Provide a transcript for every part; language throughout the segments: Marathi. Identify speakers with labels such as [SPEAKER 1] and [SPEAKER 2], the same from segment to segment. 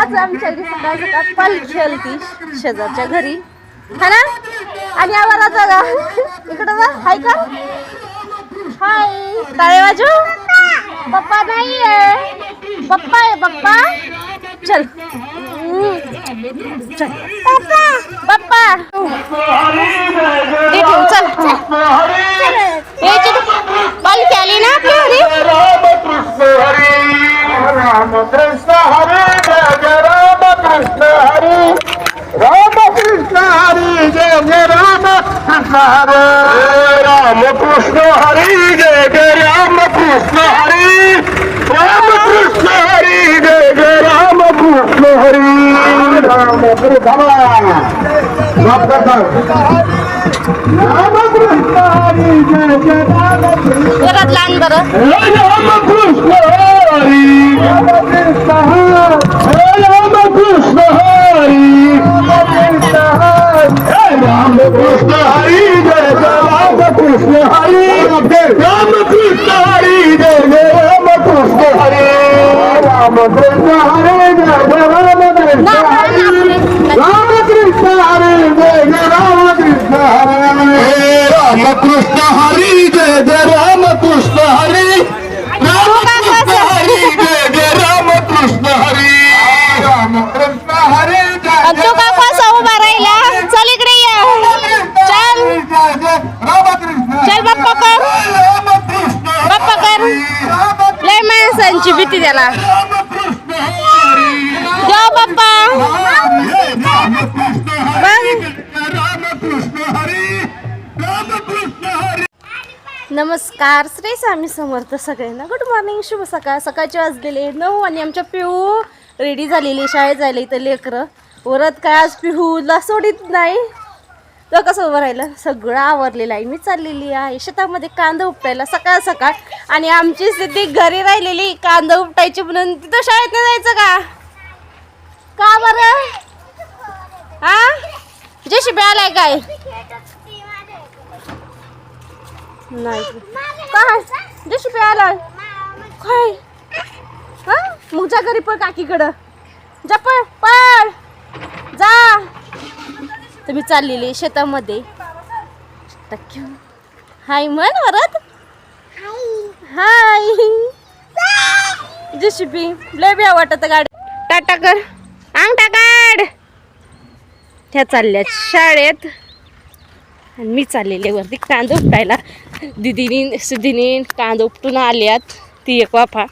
[SPEAKER 1] आज आमच्या घरी सकाळ सकाळ पालखी आली ती शेजारच्या घरी. हा ना? आणि आम्हाला जागा. इकडं बा हाय का? हाय. टाळे वाजू पप्पा नाही आहे पप्पा आहे पप्पा. चल. चल पप्पा पप्पा हे ठेव, चल चल यायची पालखी आली ना आपल्या घरी
[SPEAKER 2] रामकृष्ण हरी रामकृष्ण हरी जय जय रामकृष्ण हरी रामकृष्ण हरी जय जय रामकृष्ण हरी रामकृष्ण हरी जय जय रामकृष्ण हरी रामकृष्ण हरी जय जय रामकृष्ण हरी रामकृष्ण रामकृष्ण हरी जय जय रामकृष्ण
[SPEAKER 1] घरात लहान बरं
[SPEAKER 2] रामकृष्ण रामकृष्ण हरी जय जय रामकृष्ण हरी। रामकृष्ण हरी जय जय हरी। रामकृष्ण हरी जय
[SPEAKER 1] आणि तो काकू असा उभा राहिला चल इकडे ये. चल. चल बाप्पा कर. बाप्पा कर. लय माणसांची भीती त्याला. देव बाप्पा. नमस्कार श्री स्वामी समर्थ सगळ्यांना. गुड मॉर्निंग शुभ सकाळ. सकाळचे वाजलेले नऊ आणि आमच्या पिहू रेडी झालेली शाळेत जायला इथं लेकरं. वरत काय आज पिहूला सोडित नाही. तर कसं उभं राहिलं? सगळं आवरलेलं आहे. मी चाललेली आहे. शेतामध्ये कांदा उपटायला सकाळ सकाळ. आणि आमची स्थिती घरी राहिलेली. कांदा उपटायची म्हणून तिथं शाळेत नाही जायचं का? का बरं? हा? जेशी आलाय काय? नाही. काय? जेशी आला काय? हा? मग जा घरी पण काकीकडं. जा पळ पळ. जा. तुम्ही चाललेली शेतामध्ये. हाय म्हण वरत. हाय. जेशिपी लय बिया वाटत गाडी. टाटा कर. अंगठा काढ. त्या चालल्या शाळेत. आणि मी चाललेले वरती कांदा उपटायला दिदीनी सिद्धीनी कांदा उपटून आल्यात. ती एक वाफा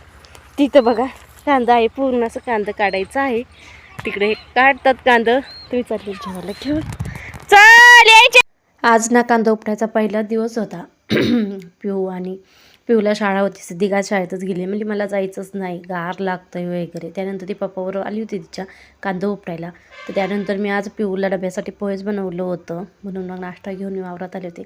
[SPEAKER 1] तिथं बघा कांदा आहे पूर्ण असं कांदा काढायचं आहे. तिकडे हे काढतात कांदा. तुम्ही चालले जेवायला घेऊन. चल आज ना कांदा उपटायचा पहिला दिवस होता. पिऊ आणि पिऊला शाळा होती सिद्धिका शाळेतच गेली. म्हणजे मला जायचंच नाही गार लागतंय वगैरे. त्यानंतर ती पप्पावर आली होती तिच्या कांदा उपटायला. तर त्यानंतर मी आज पिऊला डब्यासाठी पोहेच बनवलं होतं. म्हणून मग नाश्ता घेऊन मी वावरात आले होते.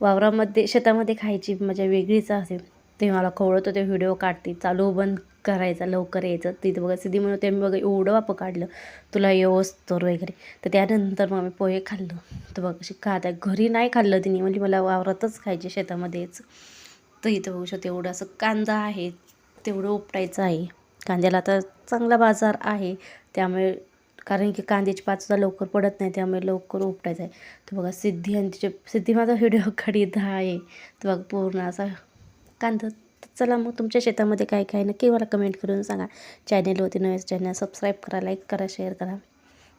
[SPEAKER 1] वावरामध्ये शेतामध्ये खायची मजा वेगळीच असते ते मला कवळत होते व्हिडिओ काढते. चालू बंद करायचा लवकर यायचं. तिथं बघा सिद्धी म्हणून ते मी बघा एवढं वापं काढलं. तुला तर वगैरे. तर त्यानंतर मग मी पोहे खाल्लं. तर बघा कशी खात घरी नाही खाल्लं तिने. म्हणजे मला वावरातच खायचे शेतामध्येच. तर इथं बघू शकते. एवढं असं कांदा आहे तेवढं उपटायचं आहे. कांद्याला आता चांगला बाजार आहे. त्यामुळे कारण की कांद्याची पाचसुद्धा लवकर पडत नाही त्यामुळे लवकर उपटायचं आहे. तर बघा सिद्धी आणि तिचे सिद्धी माझा व्हिडिओ काढीत आहे. तर बघा पूर्ण असा कांदा. चला मग तुमच्या शेतामध्ये काय काय नक्की मला कमेंट करून सांगा. चॅनेल होती नव्या चॅनल सबस्क्राईब करा लाईक करा शेअर करा.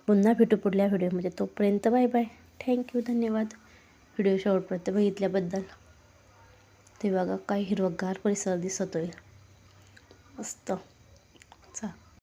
[SPEAKER 1] पुन्हा भेटू पुढल्या व्हिडिओमध्ये तोपर्यंत बाय बाय थँक्यू धन्यवाद. व्हिडिओ शेवटपर्यंत बघितल्याबद्दल. ते बघा काय हिरवगार परिसर दिसतोय. मस्त.